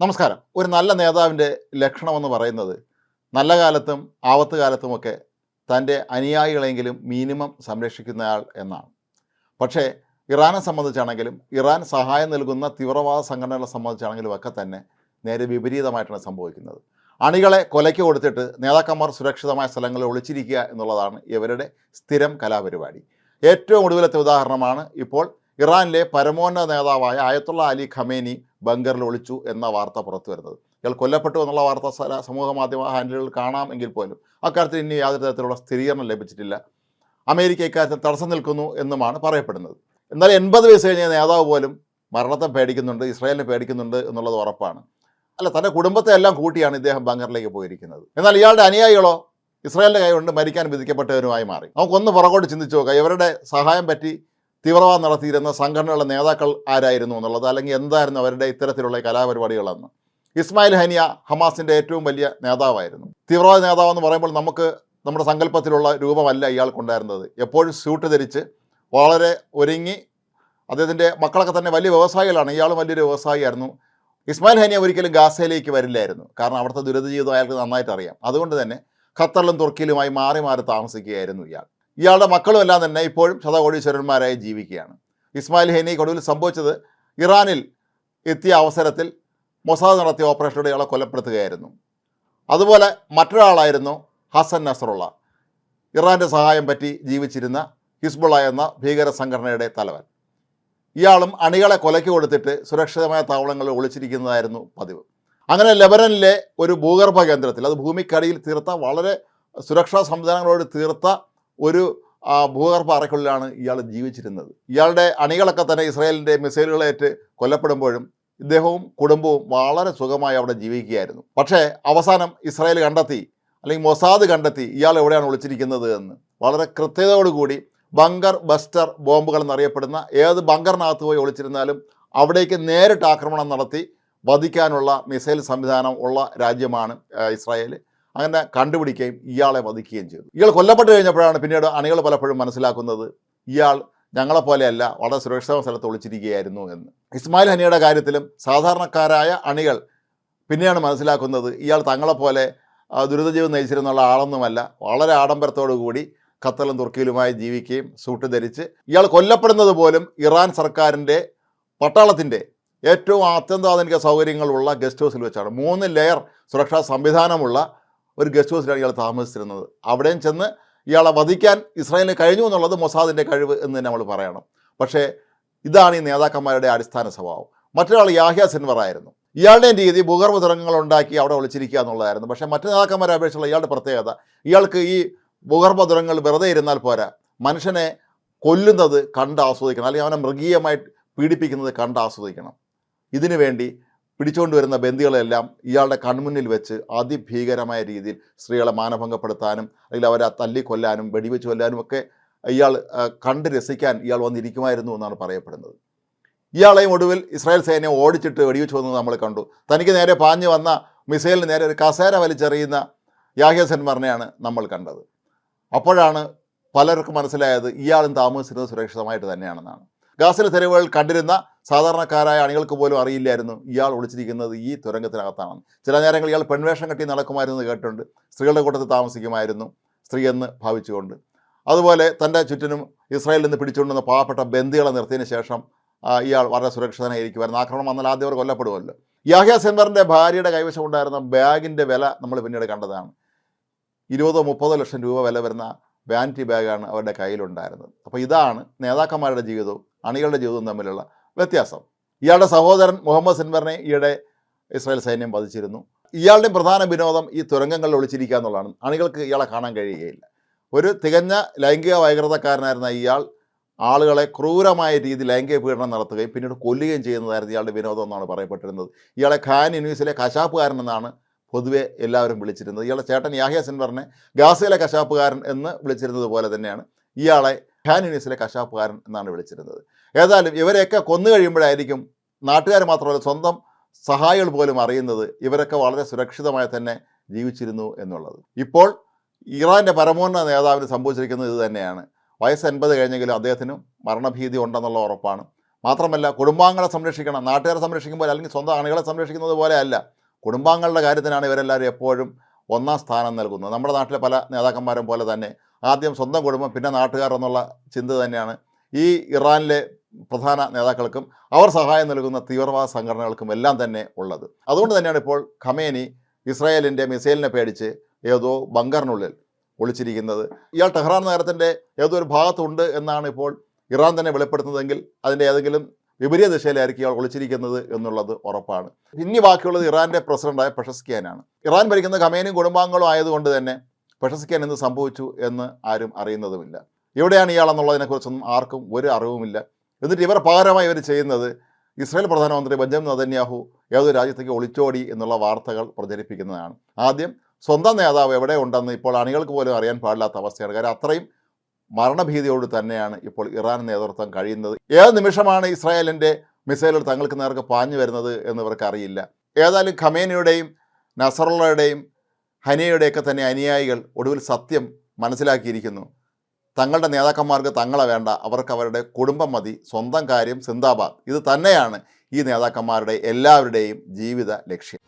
നമസ്കാരം. ഒരു നല്ല നേതാവിന്റെ ലക്ഷണമെന്ന് പറയുന്നത് നല്ല കാലത്തും ആപത്ത് കാലത്തുമൊക്കെ തന്റെ അനുയായികളെങ്കിലും മിനിമം സംരക്ഷിക്കുന്നയാൾ എന്നാണ്. പക്ഷേ ഇറാനെ സംബന്ധിച്ചാണെങ്കിലും ഇറാൻ സഹായം നൽകുന്ന തീവ്രവാദ സംഘടനകളെ സംബന്ധിച്ചാണെങ്കിലും ഒക്കെ തന്നെ നേരെ വിപരീതമായിട്ടാണ് സംഭവിക്കുന്നത്. അണികളെ കൊലയ്ക്ക് കൊടുത്തിട്ട് നേതാക്കന്മാർ സുരക്ഷിതമായ സ്ഥലങ്ങളിൽ ഒളിച്ചിരിക്കുക എന്നുള്ളതാണ് ഇവരുടെ സ്ഥിരം കലാപരിപാടി. ഏറ്റവും ഒടുവിലത്തെ ഉദാഹരണമാണ് ഇപ്പോൾ ഇറാനിലെ പരമോന്നത നേതാവായ ആയത്തുള്ള അലി ഖമേനി ബങ്കറിൽ ഒളിച്ചു എന്ന വാർത്ത പുറത്തു വരുന്നത്. ഇയാൾ കൊല്ലപ്പെട്ടു എന്നുള്ള വാർത്ത സമൂഹ മാധ്യമ ഹാൻഡിലുകളിൽ കാണാം എങ്കിൽ പോലും അക്കാര്യത്തിൽ ഇനി യാതൊരു തരത്തിലുള്ള സ്ഥിരീകരണം ലഭിച്ചിട്ടില്ല. അമേരിക്ക ഇക്കാര്യത്തിൽ തടസ്സം നിൽക്കുന്നു എന്നുമാണ് പറയപ്പെടുന്നത്. എന്നാൽ എൺപത് വയസ്സ് കഴിഞ്ഞ നേതാവ് പോലും മരണത്തെ പേടിക്കുന്നുണ്ട് ഇസ്രായേലിനെ പേടിക്കുന്നുണ്ട് എന്നുള്ളത് ഉറപ്പാണ്. അല്ല തന്റെ കുടുംബത്തെ എല്ലാം കൂട്ടിയാണ് ഇദ്ദേഹം ബങ്കറിലേക്ക് പോയിരിക്കുന്നത്. എന്നാൽ ഇയാളുടെ അനുയായികളോ ഇസ്രായേലിന്റെ കൈ കൈകൊണ്ട് മരിക്കാൻ വിധിക്കപ്പെട്ടവരുമായി മാറി. നമുക്കൊന്ന് പുറകോട്ട് ചിന്തിച്ചു നോക്കാം ഇവരുടെ സഹായം പറ്റി തീവ്രവാദം നടത്തിയിരുന്ന സംഘടനകളുടെ നേതാക്കൾ ആരായിരുന്നു എന്നുള്ളത്? അല്ലെങ്കിൽ എന്തായിരുന്നു അവരുടെ ഇത്തരത്തിലുള്ള കലാപരിപാടികളെന്ന്? ഇസ്മായിൽ ഹനിയ ഹമാസിന്റെ ഏറ്റവും വലിയ നേതാവായിരുന്നു. തീവ്രവാദ നേതാവെന്ന് പറയുമ്പോൾ നമുക്ക് നമ്മുടെ സങ്കല്പത്തിലുള്ള രൂപമല്ല ഇയാൾക്കുണ്ടായിരുന്നത്. എപ്പോഴും സ്യൂട്ട് ധരിച്ച് വളരെ ഒരുങ്ങി അദ്ദേഹത്തിന്റെ മക്കളൊക്കെ തന്നെ വലിയ വ്യവസായികളാണ്. ഇയാളും വലിയൊരു വ്യവസായിയായിരുന്നു. ഇസ്മായിൽ ഹനിയ ഒരിക്കലും ഗാസയിലേക്ക് വരില്ലായിരുന്നു. കാരണം അവിടുത്തെ ദുരിത ജീവിതം അയാൾക്ക് നന്നായിട്ട് അറിയാം അതുകൊണ്ട് തന്നെ ഖത്തറിലും തുർക്കിയിലുമായി മാറി മാറി താമസിക്കുകയായിരുന്നു ഇയാൾ. ഇയാളുടെ മക്കളും എല്ലാം തന്നെ ഇപ്പോഴും ശതകോടീശ്വരന്മാരായി ജീവിക്കുകയാണ്. ഇസ്മായിൽ ഹെനിക്ക് ഒടുവിൽ സംഭവിച്ചത് ഇറാനിൽ എത്തിയ അവസരത്തിൽ മൊസാദ് നടത്തിയ ഓപ്പറേഷനോട് ഇയാളെ കൊലപ്പെടുത്തുകയായിരുന്നു. അതുപോലെ മറ്റൊരാളായിരുന്നു ഹസൻ നസറുള്ള. ഇറാന്റെ സഹായം പറ്റി ജീവിച്ചിരുന്ന ഹിസ്ബുള്ള എന്ന ഭീകര സംഘടനയുടെ തലവൻ. ഇയാളും അണികളെ കൊലയ്ക്ക് കൊടുത്തിട്ട് സുരക്ഷിതമായ താവളങ്ങളിൽ ഒളിച്ചിരിക്കുന്നതായിരുന്നു പതിവ്. അങ്ങനെ ലെബനനിലെ ഒരു ഭൂഗർഭ കേന്ദ്രത്തിൽ അത് ഭൂമിക്കടിയിൽ തീർത്ത വളരെ സുരക്ഷാ സംവിധാനങ്ങളോട് തീർത്ത ഒരു ഭൂഗർഭ അറയ്ക്കുള്ളിലാണ് ഇയാൾ ജീവിച്ചിരുന്നത്. ഇയാളുടെ അണികളൊക്കെ തന്നെ ഇസ്രായേലിന്റെ മിസൈലുകളേറ്റ് കൊല്ലപ്പെടുമ്പോഴും ഇദ്ദേഹവും കുടുംബവും വളരെ സുഖമായി അവിടെ ജീവിക്കുകയായിരുന്നു. പക്ഷേ അവസാനം ഇസ്രായേൽ കണ്ടെത്തി അല്ലെങ്കിൽ മൊസാദ് കണ്ടെത്തി ഇയാൾ എവിടെയാണ് ഒളിച്ചിരിക്കുന്നത് എന്ന്. വളരെ കൃത്യതയോടുകൂടി ബങ്കർ ബസ്റ്റർ ബോംബുകൾ എന്നറിയപ്പെടുന്ന ഏത് ബങ്കറിനകത്ത് പോയി ഒളിച്ചിരുന്നാലും അവിടേക്ക് നേരിട്ട് ആക്രമണം നടത്തി വധിക്കാനുള്ള മിസൈൽ സംവിധാനം ഉള്ള രാജ്യമാണ് ഇസ്രായേൽ അങ്ങനെ കണ്ടുപിടിക്കുകയും ഇയാളെ വധിക്കുകയും ചെയ്തു. ഇയാൾ കൊല്ലപ്പെട്ട് കഴിഞ്ഞപ്പോഴാണ് പിന്നീട് അണികൾ പലപ്പോഴും മനസ്സിലാക്കുന്നത് ഇയാൾ ഞങ്ങളെപ്പോലെയല്ല വളരെ സുരക്ഷിതമായ സ്ഥലത്ത് ഒളിച്ചിരിക്കുകയായിരുന്നു എന്ന്. ഇസ്മായിൽ ഹനിയുടെ കാര്യത്തിലും സാധാരണക്കാരായ അണികൾ പിന്നെയാണ് മനസ്സിലാക്കുന്നത് ഇയാൾ തങ്ങളെപ്പോലെ ദുരിതജീവം നയിച്ചിരുന്നുള്ള ആളൊന്നുമല്ല വളരെ ആഡംബരത്തോടു കൂടി ഖത്തറിലും തുർക്കിയിലുമായി ജീവിക്കുകയും സൂട്ട് ധരിച്ച് ഇയാൾ കൊല്ലപ്പെടുന്നത് പോലും ഇറാൻ സർക്കാരിന്റെ പട്ടാളത്തിന്റെ ഏറ്റവും അത്യന്താധുനിക സൗകര്യങ്ങളുള്ള ഗസ്റ്റ് ഹൗസിൽ വെച്ചാണ്. മൂന്ന് ലെയർ സുരക്ഷാ സംവിധാനമുള്ള ഒരു ഗസ്റ്റ് ഹൗസിലാണ് ഇയാൾ താമസിച്ചിരുന്നത്. അവിടെയും ചെന്ന് ഇയാളെ വധിക്കാൻ ഇസ്രായേലിന് കഴിഞ്ഞു എന്നുള്ളത് മൊസാദിന്റെ കഴിവ് എന്ന് തന്നെ നമ്മൾ പറയണം. പക്ഷേ ഇതാണ് ഈ നേതാക്കന്മാരുടെ അടിസ്ഥാന സ്വഭാവം. മറ്റൊരാൾ യാഹ്യ സിൻവർ ആയിരുന്നു. ഇയാളുടെയും രീതി ഭൂഗർഭ തുരങ്കങ്ങൾ ഉണ്ടാക്കി അവിടെ ഒളിച്ചിരിക്കുക എന്നുള്ളതായിരുന്നു. പക്ഷേ മറ്റു നേതാക്കന്മാരെ അപേക്ഷിച്ചുള്ള ഇയാളുടെ പ്രത്യേകത ഇയാൾക്ക് ഈ ഭൂഗർഭ തുരങ്കങ്ങൾ വെറുതെ ഇരുന്നാൽ പോരാ. മനുഷ്യനെ കൊല്ലുന്നത് കണ്ട് ആസ്വദിക്കണം. അല്ലെങ്കിൽ അവനെ മൃഗീയമായി പീഡിപ്പിക്കുന്നത് കണ്ട് ആസ്വദിക്കണം. ഇതിനു വേണ്ടി പിടിച്ചുകൊണ്ട് വരുന്ന ബന്ദികളെല്ലാം ഇയാളുടെ കൺമുന്നിൽ വെച്ച് അതിഭീകരമായ രീതിയിൽ സ്ത്രീകളെ മാനഭംഗപ്പെടുത്താനും അല്ലെങ്കിൽ അവരെ തല്ലിക്കൊല്ലാനും വെടിവെച്ച് കൊല്ലാനും ഒക്കെ ഇയാൾ കണ്ട് രസിക്കാൻ ഇയാൾ വന്നിരിക്കുമായിരുന്നു എന്നാണ് പറയപ്പെടുന്നത്. ഇയാളെയും ഒടുവിൽ ഇസ്രായേൽ സേനയെ ഓടിച്ചിട്ട് വെടിവെച്ച് വന്നത് നമ്മൾ കണ്ടു. തനിക്ക് നേരെ പാഞ്ഞു വന്ന മിസൈലിന് നേരെ ഒരു കസേര വലിച്ചെറിയുന്ന യാഹ്യ സെൻമറിനെയാണ് നമ്മൾ കണ്ടത്. അപ്പോഴാണ് പലർക്കും മനസ്സിലായത് ഇയാളും താമസിച്ചിരുന്നത് സുരക്ഷിതമായിട്ട് തന്നെയാണെന്നാണ്. ഗാസിലെ തെരുവുകൾ കണ്ടിരുന്ന സാധാരണക്കാരായ അണികൾക്ക് പോലും അറിയില്ലായിരുന്നു ഇയാൾ ഒളിച്ചിരിക്കുന്നത് ഈ തുരങ്കത്തിനകത്താണ് ചില നേരങ്ങളിൽ ഇയാൾ പെൺവേഷം കെട്ടി നടക്കുമായിരുന്നു കേട്ടിട്ടുണ്ട്. സ്ത്രീകളുടെ കൂട്ടത്തിൽ താമസിക്കുമായിരുന്നു സ്ത്രീ എന്ന് ഭാവിച്ചുകൊണ്ട്. അതുപോലെ തന്റെ ചുറ്റിനും ഇസ്രായേലിൽ നിന്ന് പിടിച്ചുകൊണ്ടുവന്ന പാവപ്പെട്ട ബന്ദികളെ നിർത്തിയതിന് ശേഷം ഇയാൾ വളരെ സുരക്ഷിതനായിരിക്കുമായിരുന്നു. ആക്രമണം വന്നാൽ ആദ്യം അവർ കൊല്ലപ്പെടുമല്ലോ. യാഹ്യ സെൻവറിന്റെ ഭാര്യയുടെ കൈവശം ഉണ്ടായിരുന്ന ബാഗിന്റെ വില നമ്മൾ പിന്നീട് കണ്ടതാണ്. ഇരുപതോ മുപ്പതോ ലക്ഷം രൂപ വില വരുന്ന വാനിറ്റി ബാഗാണ് അവരുടെ കയ്യിലുണ്ടായിരുന്നത്. അപ്പോൾ ഇതാണ് നേതാക്കന്മാരുടെ ജീവിതവും അണികളുടെ ജീവിതവും തമ്മിലുള്ള വ്യത്യാസം. ഇയാളുടെ സഹോദരൻ മുഹമ്മദ് സിൻവറിനെ ഈയിടെ ഇസ്രായേൽ സൈന്യം വധിച്ചിരുന്നു. ഇയാളുടെ പ്രധാന വിനോദം ഈ തുരങ്കങ്ങളിൽ ഒളിച്ചിരിക്കുക എന്നുള്ളതാണ്. അണികൾക്ക് ഇയാളെ കാണാൻ കഴിയുകയില്ല. ഒരു തികഞ്ഞ ലൈംഗിക വൈകൃതക്കാരനായിരുന്ന ഇയാൾ ആളുകളെ ക്രൂരമായ രീതിയിൽ ലൈംഗിക പീഡനം നടത്തുകയും പിന്നീട് കൊല്ലുകയും ചെയ്യുന്നതായിരുന്നു ഇയാളുടെ വിനോദം എന്നാണ് പറയപ്പെട്ടിരുന്നത്. ഇയാളെ ഖാൻ യൂണിവേഴ്സിലെ കശാപ്പുകാരൻ എന്നാണ് പൊതുവെ എല്ലാവരും വിളിച്ചിരുന്നത്. ഇയാളുടെ ചേട്ടൻ യാഹ്യാസൻ സിൻവറിനെ ഗാസയിലെ കശാപ്പുകാരൻ എന്ന് വിളിച്ചിരുന്നത് പോലെ തന്നെയാണ് ഇയാളെ ഖാൻ യൂണിസിലെ കശാപ്പുകാരൻ എന്നാണ് വിളിച്ചിരുന്നത്. ഏതായാലും ഇവരെയൊക്കെ കൊന്നു കഴിയുമ്പോഴായിരിക്കും നാട്ടുകാർ മാത്രമല്ല സ്വന്തം സഹായികൾ പോലും അറിയുന്നത് ഇവരൊക്കെ വളരെ സുരക്ഷിതമായി തന്നെ ജീവിച്ചിരുന്നു എന്നുള്ളത്. ഇപ്പോൾ ഇറാന്റെ പരമോന്നത നേതാവിന് സംഭവിച്ചിരിക്കുന്നത് ഇത് തന്നെയാണ്. വയസ്സ് എൺപത് കഴിഞ്ഞെങ്കിലും അദ്ദേഹത്തിന് മരണഭീതി ഉണ്ടെന്നുള്ള ഉറപ്പാണ്. മാത്രമല്ല കുടുംബാംഗങ്ങളെ സംരക്ഷിക്കണം. നാട്ടുകാരെ സംരക്ഷിക്കുമ്പോൾ അല്ലെങ്കിൽ സ്വന്തം അണികളെ സംരക്ഷിക്കുന്നത് പോലെ അല്ല. കുടുംബാംഗങ്ങളുടെ കാര്യത്തിനാണ് ഇവരെല്ലാവരും എപ്പോഴും ഒന്നാം സ്ഥാനം നൽകുന്നത്. നമ്മുടെ നാട്ടിലെ പല നേതാക്കന്മാരും പോലെ തന്നെ ആദ്യം സ്വന്തം കുടുംബം പിന്നെ നാട്ടുകാർ എന്നുള്ള ചിന്ത തന്നെയാണ് ഈ ഇറാനിലെ പ്രധാന നേതാക്കൾക്കും അവർ സഹായം നൽകുന്ന തീവ്രവാദ സംഘടനകൾക്കും എല്ലാം തന്നെ ഉള്ളത്. അതുകൊണ്ട് തന്നെയാണ് ഇപ്പോൾ ഖമേനി ഇസ്രായേലിന്റെ മിസൈലിനെ പേടിച്ച് ഏതോ ബങ്കറിനുള്ളിൽ ഒളിച്ചിരിക്കുന്നത്. ഇയാൾ ടെഹ്റാൻ നഗരത്തിന്റെ ഏതോ ഒരു ഭാഗത്തുണ്ട് എന്നാണ് ഇപ്പോൾ ഇറാൻ തന്നെ വെളിപ്പെടുത്തുന്നതെങ്കിൽ അതിന്റെ ഏതെങ്കിലും വിപരീത ദിശയിലായിരിക്കും ഇയാൾ ഒളിച്ചിരിക്കുന്നത് എന്നുള്ളത് ഉറപ്പാണ്. ഇനി ബാക്കിയുള്ളത് ഇറാന്റെ പ്രസിഡന്റായ പെഷസ്കിയാനാണ്. ഇറാൻ ഭരിക്കുന്ന ഖമേനും കുടുംബാംഗങ്ങളും ആയതുകൊണ്ട് തന്നെ പെഷസ്കിയാൻ എന്ത് സംഭവിച്ചു എന്ന് ആരും അറിയുന്നതുമില്ല. എവിടെയാണ് ഇയാൾ എന്നുള്ളതിനെക്കുറിച്ചൊന്നും ആർക്കും ഒരു അറിവുമില്ല. എന്നിട്ട് ഇവർ പകരമായി ഇവർ ചെയ്യുന്നത് ഇസ്രായേൽ പ്രധാനമന്ത്രി ബെഞ്ചമിൻ നദന്യാഹു ഏതൊരു രാജ്യത്തേക്ക് ഒളിച്ചോടി എന്നുള്ള വാർത്തകൾ പ്രചരിപ്പിക്കുന്നതാണ്. ആദ്യം സ്വന്തം നേതാവ് എവിടെ ഉണ്ടെന്ന് ഇപ്പോൾ അണികൾക്ക് പോലും അറിയാൻ പാടില്ലാത്ത അവസ്ഥയാണ്. കാര്യം അത്രയും മരണഭീതിയോട് തന്നെയാണ് ഇപ്പോൾ ഇറാൻ നേതൃത്വം കഴിയുന്നത്. ഏത് നിമിഷമാണ് ഇസ്രായേലിന്റെ മിസൈലുകൾ തങ്ങൾക്ക് നേർക്ക് പാഞ്ഞു വരുന്നത് എന്ന് ഇവർക്ക് അറിയില്ല. ഏതായാലും ഖമേനയുടെയും നസറുള്ളയുടെയും ഹനിയയുടെയൊക്കെ തന്നെ അനുയായികൾ ഒടുവിൽ സത്യം മനസ്സിലാക്കിയിരിക്കുന്നു. തങ്ങളുടെ നേതാക്കന്മാർക്ക് തങ്ങളെ വേണ്ട അവർക്ക് അവരുടെ കുടുംബം മതി സ്വന്തം കാര്യം സിന്ദാബാദ്. ഇത് തന്നെയാണ് ഈ നേതാക്കന്മാരുടെ എല്ലാവരുടെയും ജീവിത ലക്ഷ്യം.